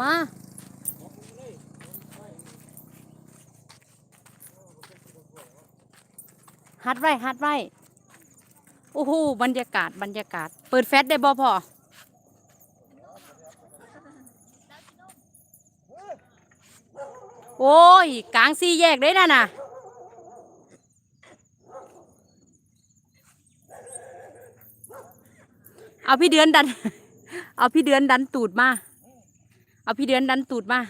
มา ฮัดไว้ฮัดไว้โอ้โหบรรยากาศบรรยากาศ เปิดแฟลชได้บ่พอโอ้ย กลางสี่แยกได้น่ะน่ะเอาพี่เดือนดัน เอาพี่เดือนดันตูดมา เอาพี่เดือนดันตูดมา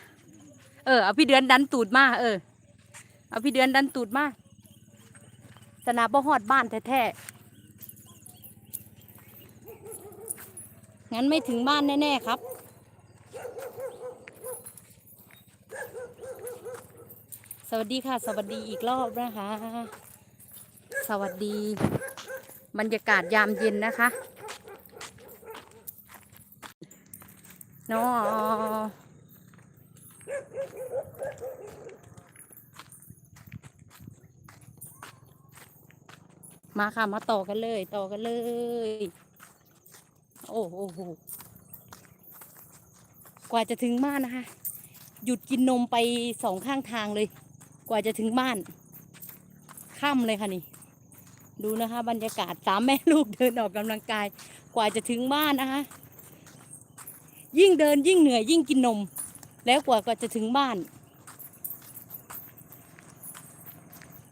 เออ เอาพี่เดือนดันตูดมา เออ เอาพี่เดือนดันตูดมาสนาบ่ฮอดบ้านแท้ๆ งั้นไม่ถึงบ้านแน่ๆครับ สวัสดีค่ะ สวัสดีอีกรอบนะคะ สวัสดี บรรยากาศยามเย็นนะคะ นาะมาค่ะ มาต่อกันเลย ต่อกันเลย โอ้โหโห กว่าจะถึงบ้านนะคะ หยุดกินนมไปสองข้างทางเลย กว่าจะถึงบ้าน ค่ำเลยค่ะนี่ ดูนะคะ บรรยากาศสามแม่ลูกเดินออกกำลังกาย กว่าจะถึงบ้านนะคะ ยิ่งเดินยิ่งเหนื่อยยิ่งกินนม แล้วกว่าก็จะถึงบ้าน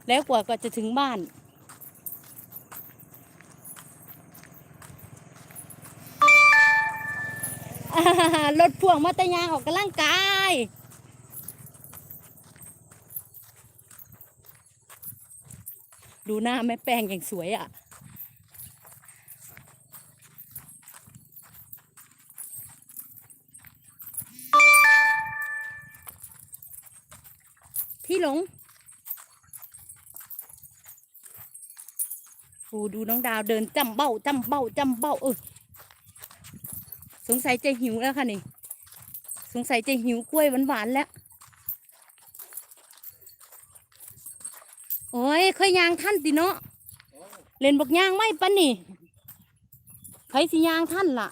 แล้วกว่าก็จะถึงบ้าน รถพ่วงมาแตยางออกกำลังกายดูหน้าแม่แป้งอย่างสวยอะี่หลงโอ้ดูน้องดาวเดินจำเบ้าจำเบ้าจำเบ้าเออสงสัยจะหิวแล้วค่ะนี่ สงสัยจะหิวกล้วยหวานๆแล้ว โอ้ยเคยยางท่านติเนาะเล่นบอกยางไม่ปะนี่ใครสิยางท่านล่ะ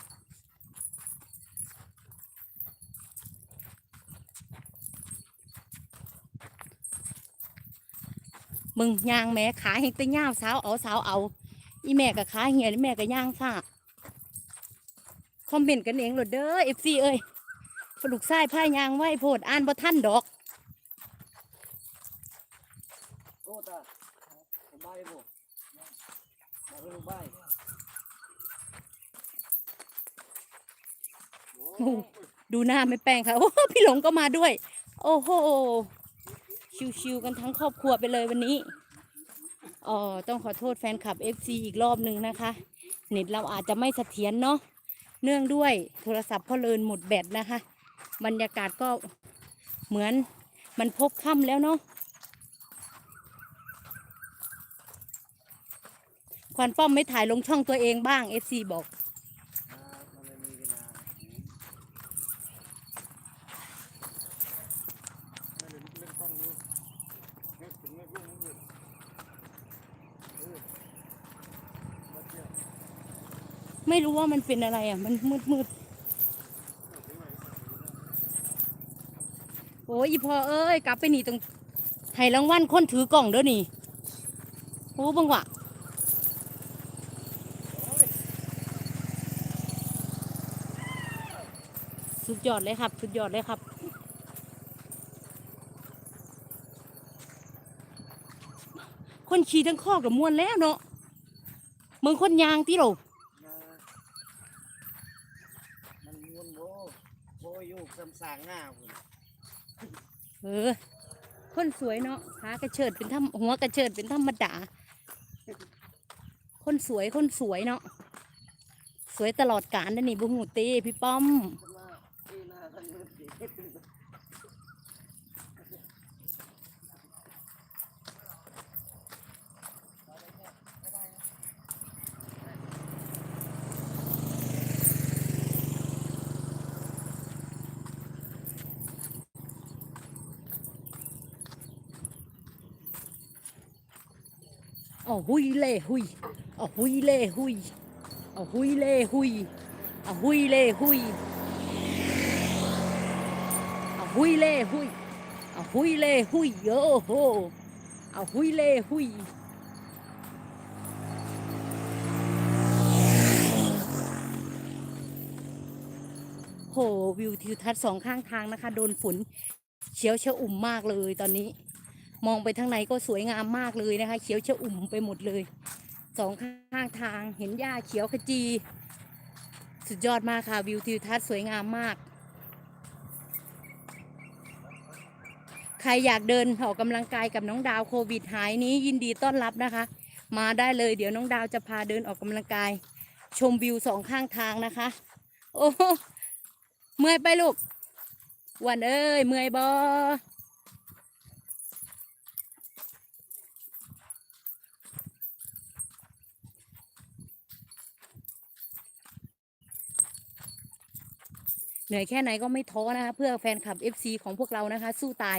มึงยางแม่ขาเห็นแต่ย่าวสาวเอาสาวเอา อีแม่กับขาเหี่ยแม่กับย่างซ่าคอมเมนต์กันเองโหลดเด้อเอฟซีเอ้ยปลุกไส้ผ้ายางไว้โพดอ่านบ่ท่านดอกโอ้ตาสบายบ่มาเรื่องบายดูหน้าไม่แป้งค่ะโอ้พี่หลงก็มาด้วย โอ้โห ชิวๆกันทั้งครอบครัวไปเลยวันนี้อ๋อต้องขอโทษแฟนคลับ FC อีกรอบหนึ่งนะคะ เน็ตเราอาจจะไม่เสถียรเนาะเนื่องด้วยโทรศัพท์พ่อเลินหมดแบตนะคะ บรรยากาศก็เหมือนมันพบค่ำแล้วเนาะควันป้อมไม่ถ่ายลงช่องตัวเองบ้าง FC บอก มันไม่มีเวลาไม่เล่นเล่นกล้องดูเฮ้ยถึงไม่รุ่งเลยเออมาเที่ยว ไม่รู้ว่ามันเป็นอะไรอะ มันมืดมืดโอ้ยพอเอ้ย กลับไปนี่ตรงให้รางวัลคนถือกล่องเด้อนี่โอ้บังหวะสุดยอดเลยครับ สุดยอดเลยครับคนขี่ทั้งข้อกับมวนแล้วเนาะมึงคนยางที่เรา มามันม้วนโบ โบอยู่คำสางหน้าคุณเออ คนสวยเนาะขากระเชิดเป็นธรรมหัวกระเชิดเป็นธรรมดา คนสวยคนสวยเนาะสวยตลอดกาลนะนี่บุหูตีพี่ป้อม ว่าที่หน้าท่านนี้ดีเอาหุยเล่หุยเอาหุยเล่หุยเอาหุยเล่หุยเอาหุยเล่หุยหุยเล่หุยเอาหุยเล่หุยโยโหเอาหุยเล่หุยโหวิวทิวทัศน์สองข้างทางนะคะ โดนฝนเขียวเชะอุ่มมากเลยตอนนี้ มองไปทางไหนก็สวยงามมากเลยนะคะ เขียวชะอุ่มไปหมดเลยสองข้างทางเห็นหญ้าเขียวขจี สุดยอดมากค่ะวิวทิวทัศน์สวยงามมาก ใครอยากเดินออกกำลังกายกับน้องดาวโควิดหายนี้ยินดีต้อนรับนะคะ มาได้เลยเดี๋ยวน้องดาวจะพาเดินออกกำลังกาย ชมวิวสองข้างทางนะคะ โอ้โหเมื่อยไปลูกวันเอ้ยเมื่อยบอ เหนื่อยแค่ไหนก็ไม่ท้อนะคะ เพื่อแฟนคลับ FC ของพวกเรานะคะ สู้ตาย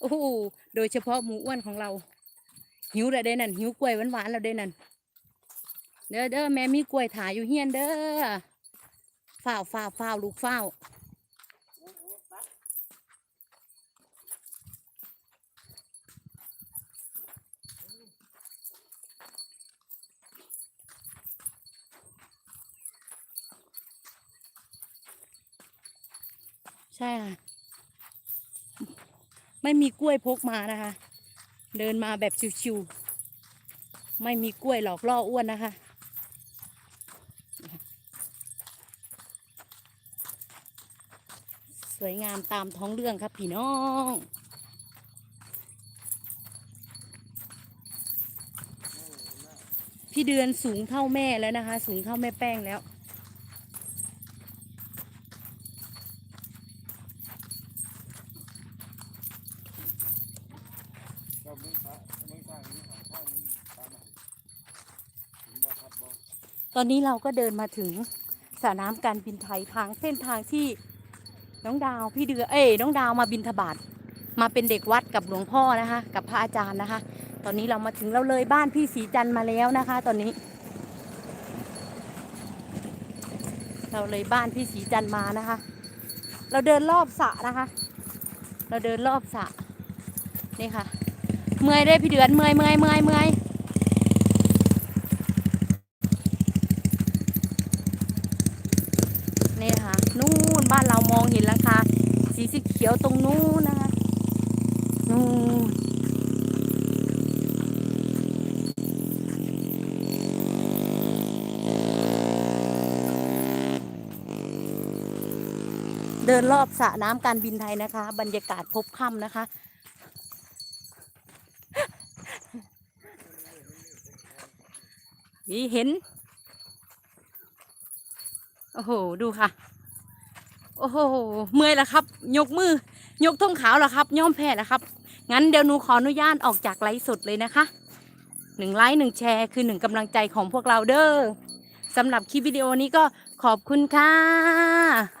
โอ้โหโดยเฉพาะหมูอ้วนของเรา หิวแล้วได้นั่นหิวกล้วยหวานๆแล้วเด้นั่นเด้อเด้อแม่มีกล้วยถ่ายอยู่เฮียนเด้อฝ้าวฝ้าวฝ้าวลูกฝ้าว ใช่ค่ะ ไม่มีกล้วยพกมานะคะ เดินมาแบบชิวๆไม่มีกล้วยหลอกล่ออ้วนนะคะ สวยงามตามท้องเรื่องครับพี่น้องพี่เดือนสูงเท่าแม่แล้วนะคะ สูงเท่าแม่แป้งแล้ว ก็มึงพระมึงสร้างนี่หาข้างนี้ตามมาถึงบ่ครับบ่ ตอนนี้เราก็เดินมาถึงสระน้ำการบินไทยทางเส้นทางที่น้องดาวพี่เดือเอ้ยน้องดาวมาบินทบาทมาเป็นเด็กวัดกับหลวงพ่อนะคะ กับพระอาจารย์นะคะ ตอนนี้เรามาถึงเราเลยบ้านพี่สีจันมาแล้วนะคะ ตอนนี้ เราเลยบ้านพี่สีจันมานะคะ เราเดินรอบสระนะคะ เราเดินรอบสระนี่ค่ะ เมื่อยได้พี่เดือนเมื่อยเมื่อยเมื่อยเมื่อย นี่นะคะนู่นบ้านเรามองเห็นแล้วค่ะ สีสีเขียวตรงนู้นนะคะนู่นเดินรอบสระน้ำการบินไทยนะคะ บรรยากาศพบค่ำนะคะนี่เห็น อ้โห ดูค่ะ โอ้โห เมื่อยแล้วครับ ยกมือ ยกธงขาวแล้วครับ ย่อมแพ้แล้วครับ งั้นเดี๋ยวหนูขออนุญาตออกจากไลฟ์สดเลยนะคะ หนึ่งไลค์หนึ่งแชร์คือหนึ่งกำลังใจของพวกเราเด้อสำหรับคลิปวิดีโอนี้ก็ขอบคุณค่ะ